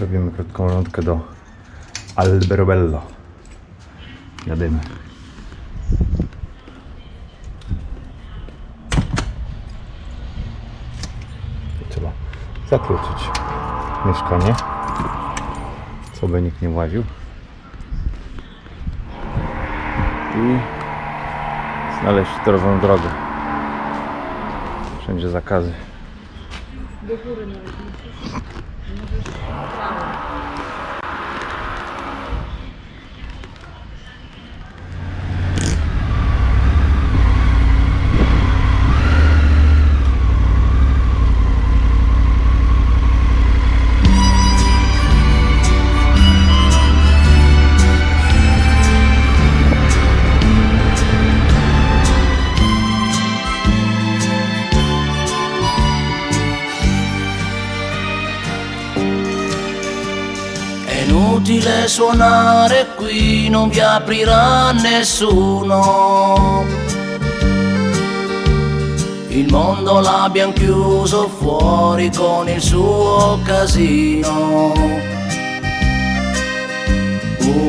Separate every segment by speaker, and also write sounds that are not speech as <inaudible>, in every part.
Speaker 1: Robimy krótką rundkę do Alberobello. Jadymy. Trzeba zakluczyć mieszkanie, co by nikt nie łaził. I znaleźć torową drogę. Wszędzie zakazy.
Speaker 2: È suonare qui, non vi aprirà nessuno. Il mondo l'abbiamo chiuso fuori con il suo casino.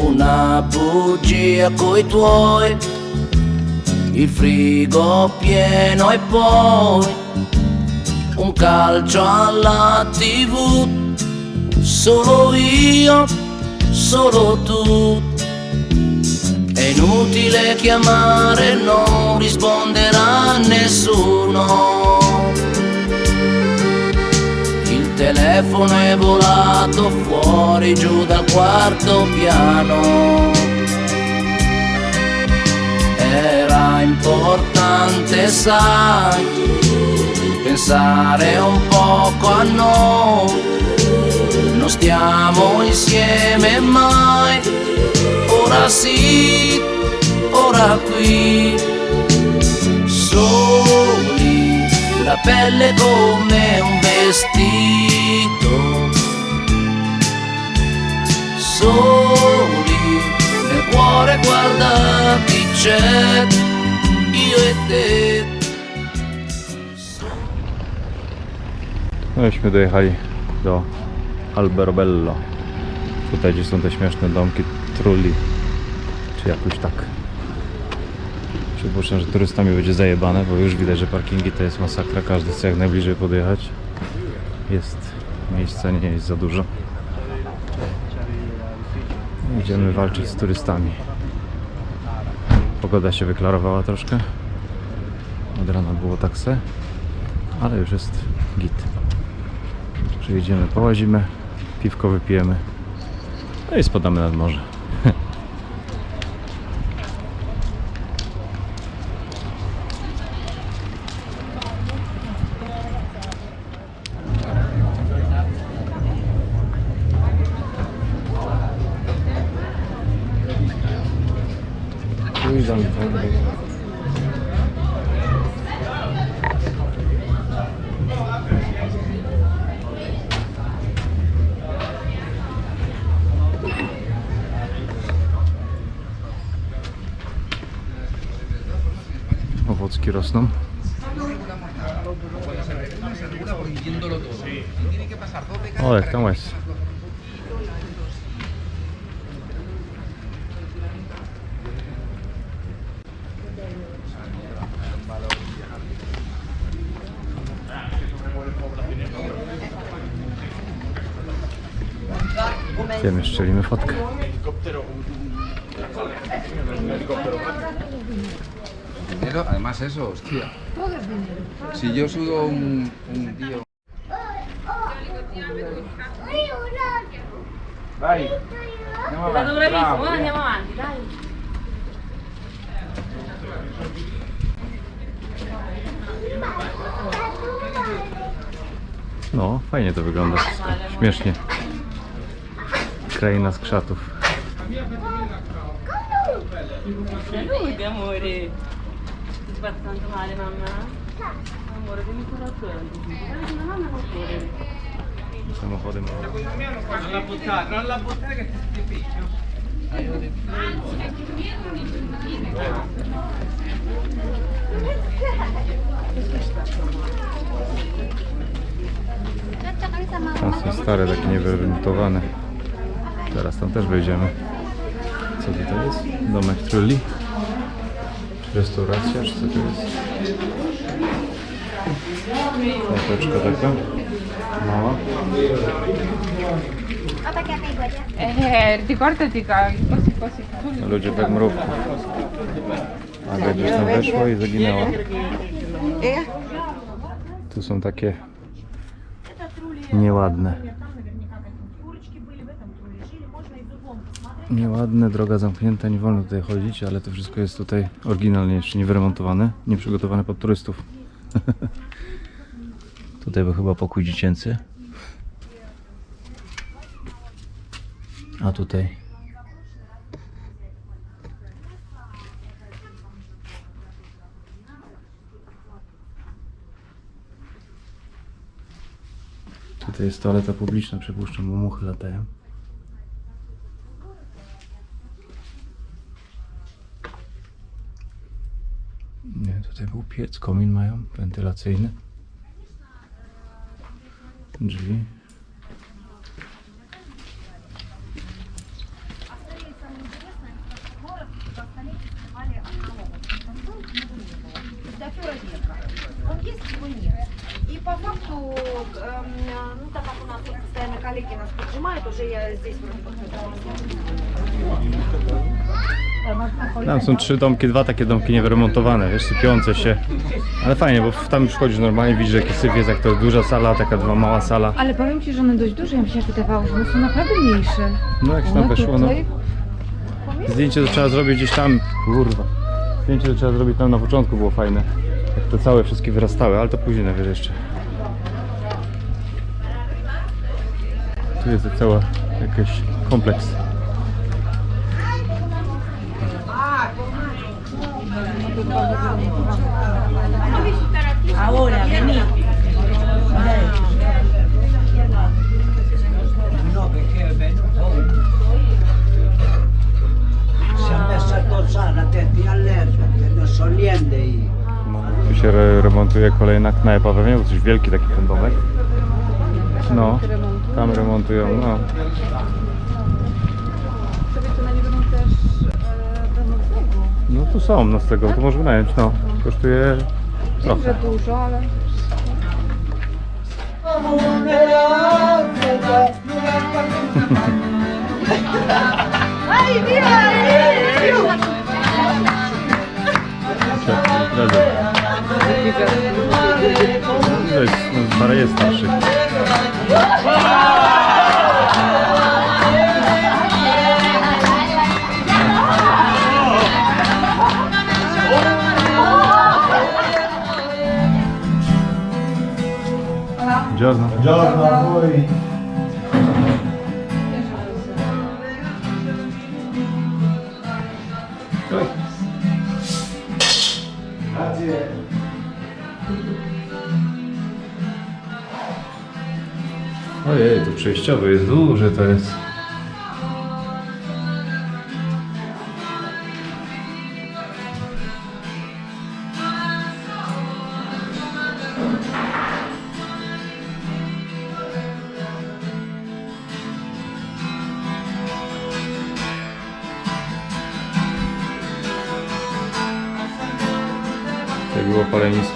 Speaker 2: Una bugia coi tuoi, il frigo pieno e poi un calcio alla tv solo io, solo tu. È inutile chiamare, non risponderà nessuno. Il telefono è volato fuori giù dal quarto piano. Era importante, sai, pensare un poco a noi non stiamo insieme mai, ora sì, ora qui, soli, la pelle come un vestito, soli, nel cuore guarda chi c'è, io e te.
Speaker 1: Myśmy dojechali do Alberobello. Tutaj gdzie są te śmieszne domki Trulli. Czy jakoś tak. Przypuszczam, że turystami będzie zajebane, bo już widać, że parkingi to jest masakra. Każdy chce jak najbliżej podjechać. Jest miejsca, nie jest za dużo. Idziemy walczyć z turystami. Pogoda się wyklarowała troszkę. Od rana było tak se, ale już jest git. Przyjedziemy, połazimy, piwko wypijemy. No i spadamy nad morze. Owocki rosną. O, jak tam jest. Szczelimy fotkę.
Speaker 3: Dinero, además eso, hostia. Si yo sudo un, un andiamo avanti. bravo,
Speaker 4: andiamo avanti, dai.
Speaker 1: No, fajnie to wygląda. Śmiesznie. Kraina z krzatów.
Speaker 4: Salute amore. Ti fa tanto male mamma? Amore, dimmi cosa correre.
Speaker 1: Samochody małe.
Speaker 5: Non la buttare, non la buttare che ti ti picchio.
Speaker 1: Tam są stare, takie niewyremontowane. Teraz tam też wejdziemy. Co tutaj jest? Domek Trulli? Restauracja, czy co to jest? Knajpeczka taka. Mała.
Speaker 6: Eh, ricordati che così così.
Speaker 1: Ludzie we mrówku. Aga gdzieś tam weszła i zaginęła. Tu są takie nieładne. Nieładne, droga zamknięta, nie wolno tutaj chodzić, ale to wszystko jest tutaj oryginalnie jeszcze nie wyremontowane, nie przygotowane pod turystów. <laughs> tutaj był chyba pokój dziecięcy. A tutaj Tutaj jest toaleta publiczna, przypuszczam, bo muchy latają. Nie, tutaj był piec, komin mają, wentylacyjny. Drzwi. Są trzy domki, dwa takie domki niewyremontowane, wiesz, sypiące się. Ale fajnie, bo tam już chodzisz normalnie, widzisz jaki syf jest, jak to duża sala, taka dwa mała sala.
Speaker 6: Ale powiem Ci, że one dość duże, ja mi się wydawało, że one są naprawdę mniejsze.
Speaker 1: No jak się tam weszło, no. Zdjęcie to trzeba zrobić gdzieś tam, kurwa. Zdjęcie to trzeba zrobić tam na początku, było fajne. Jak to całe wszystkie wyrastały, ale to później najwyżej jeszcze. Tu jest cały jakiś kompleks.
Speaker 7: Si è messo a tossare attenti all'erba, che non so niente io.
Speaker 1: No, tu się re remontuje kolejna knajpa, pewnie, bo coś wielki taki ten domek. No, tam remontują, no.
Speaker 6: Sobie tu na nie będą też e, do.
Speaker 1: No tu są, no z tego, to może wynająć, no. Kosztuje trochę.
Speaker 6: dużo, ale...
Speaker 1: To jest, no, parę jest starszych. Giorno.
Speaker 8: Buongiorno a voi. Grazie.
Speaker 1: Ojej, to przejściowe jest duże, to jest.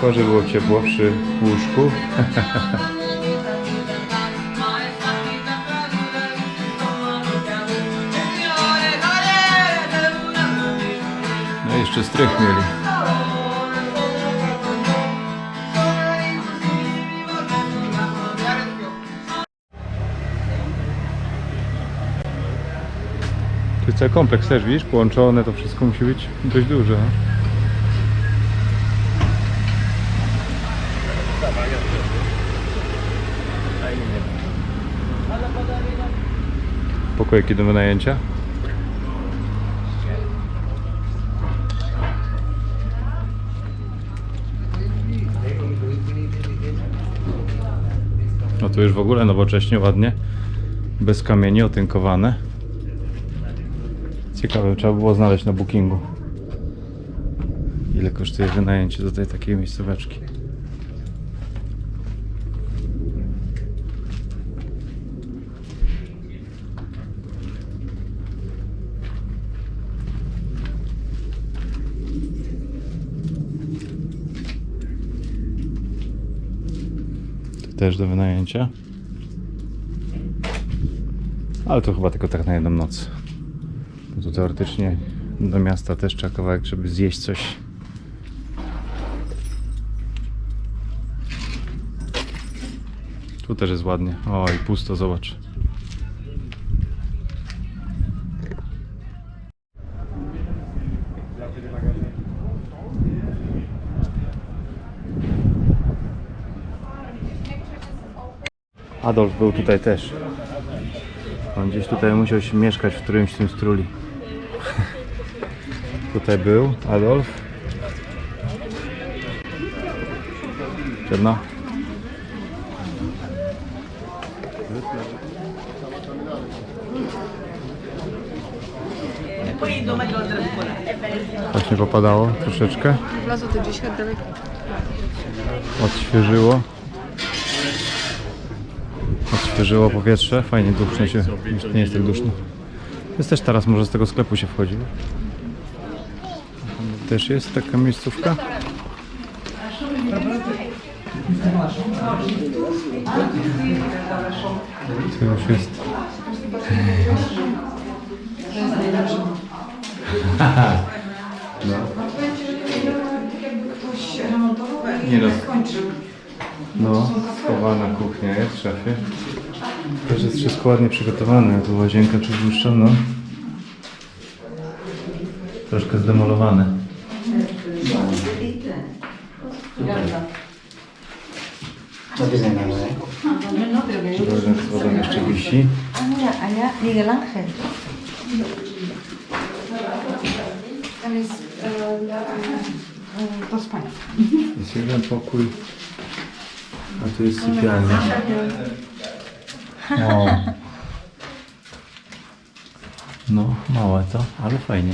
Speaker 1: Palenisko, że było ciepło przy łóżku. No jeszcze strych mieli. Jest cały kompleks też, widzisz, połączone, to wszystko musi być dość duże. Pokojki do wynajęcia. No tu już w ogóle nowocześnie, ładnie. Bez kamieni, otynkowane. Ciekawe, trzeba było znaleźć na bookingu. Ile kosztuje wynajęcie tutaj takiej miejscóweczki. Też do wynajęcia. Ale to chyba tylko tak na jedną noc. Bo tu teoretycznie do miasta też trzeba kawałek, żeby zjeść coś. Tu też jest ładnie. O, i pusto, zobacz. Adolf był tutaj też. On gdzieś tutaj musiał się mieszkać w którymś z tym struli. <laughs> tutaj był Adolf. Czerno. Właśnie popadało troszeczkę.
Speaker 6: Daleko.
Speaker 1: Odświeżyło. Odświeżyło powietrze. Fajnie dusznie się. Nie jest tak duszno. Jest też teraz może z tego sklepu się wchodzi. Też jest taka miejscówka. To już jest. <laughs> Nie no. No, schowana kuchnia jest w szafie. Też jest wszystko ładnie przygotowane. Tu łazienka przypuszczam, no. Troszkę zdemolowane. Z wodą jeszcze wisi.
Speaker 9: Mira, allá Miguel Ángel. Tam jest e, do spania.
Speaker 1: Jest jeden pokój. A tu jest sypialnia. O. No, małe to, ale fajnie.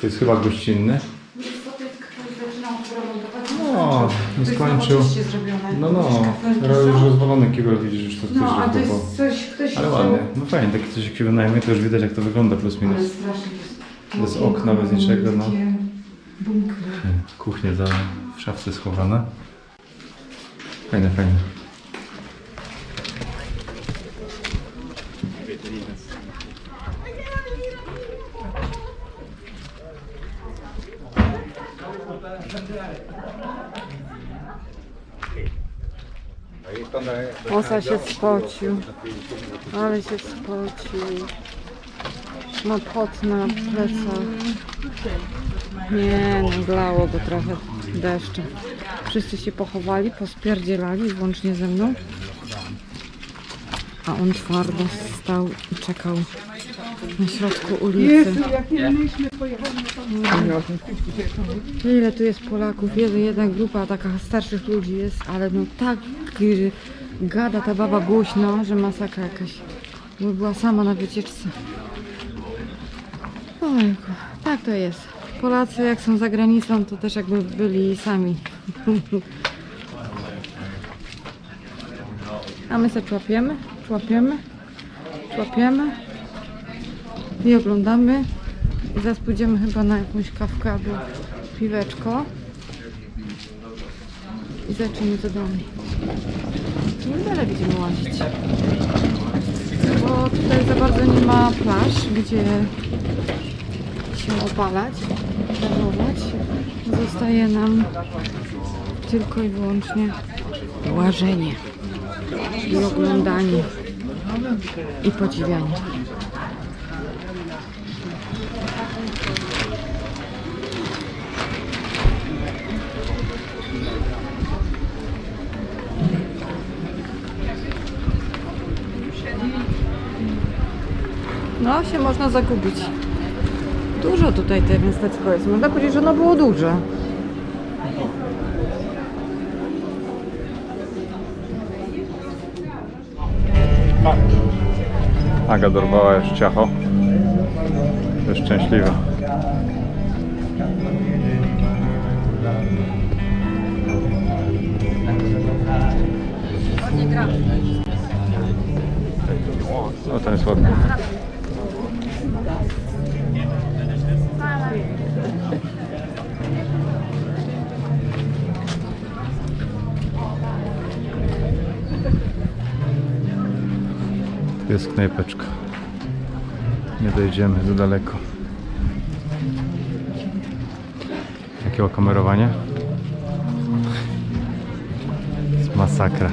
Speaker 1: To jest chyba gościnny. No, nie skończył. No, no, ro- już rozwalony kibel, widzisz, że to
Speaker 6: No, a
Speaker 1: ktoś
Speaker 6: to jest coś, ktoś
Speaker 1: Ale ładnie, no fajnie, takie coś jak się wynajmie, to już widać jak to wygląda plus minus.
Speaker 6: strasznie
Speaker 1: Bez okna, bez niczego, no.
Speaker 6: Bunkry.
Speaker 1: Kuchnia za w szafce schowana. Fajne, fajne.
Speaker 6: Osa się spocił. Ale się spocił. Ma pot na plecach. Nie, no glało go trochę deszczem. Wszyscy się pochowali, pospierdzielali, włącznie ze mną. A on twardo stał i czekał na środku ulicy. Ile tu jest Polaków? Jedna, jedna grupa taka starszych ludzi jest, ale no tak gada ta baba głośno, że masakra jakaś. Bo była sama na wycieczce. Ojku, tak to jest. Polacy jak są za granicą, to też jakby byli sami. A my sobie człapiemy, człapiemy, człapiemy i oglądamy. I zaraz pójdziemy chyba na jakąś kawkę albo piweczko. I zobaczymy co dalej. I dalej będziemy łazić. Bo tutaj za bardzo nie ma plaż, gdzie się opalać, plażować. Zostaje nam tylko i wyłącznie łażenie i oglądanie i podziwianie. No, się można zagubić. Dużo tutaj tego niestety jest. Można powiedzieć, że ono było duże.
Speaker 1: Aga dorwała już ciacho. Jest szczęśliwa. No ten jest ładny. jest knajpeczka. Nie dojdziemy za daleko. Jakie okamerowanie? Jest masakra.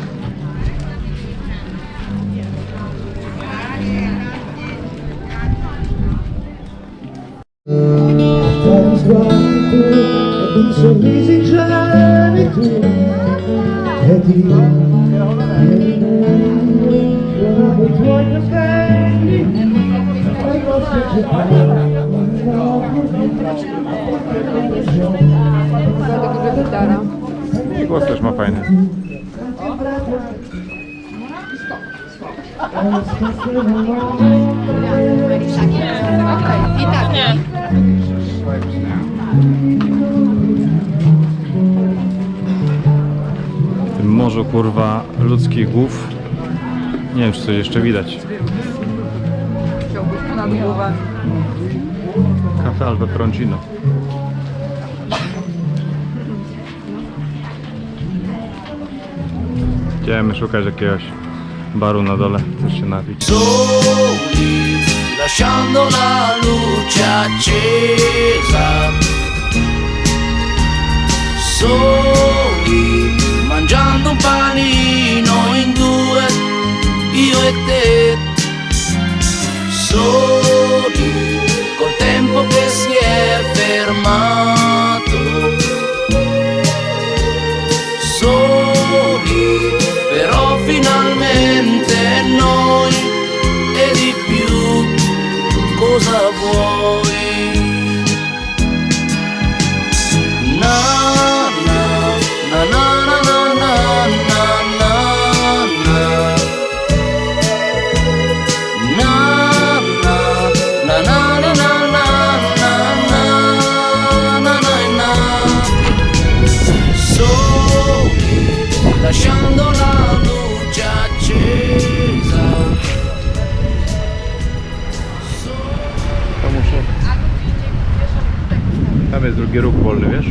Speaker 8: I vostri
Speaker 1: I głos też ma fajny. W tym morzu kurwa ludzkich głów. Nie wiem czy coś jeszcze widać. Cafe Idziemy szukać jakiegoś baru na dole, coś się napić.
Speaker 2: lasciando la luce accesa. Soli, mangiando un panino lasciando la luce accesa
Speaker 1: Tam jest drugi ruch wolny, wiesz?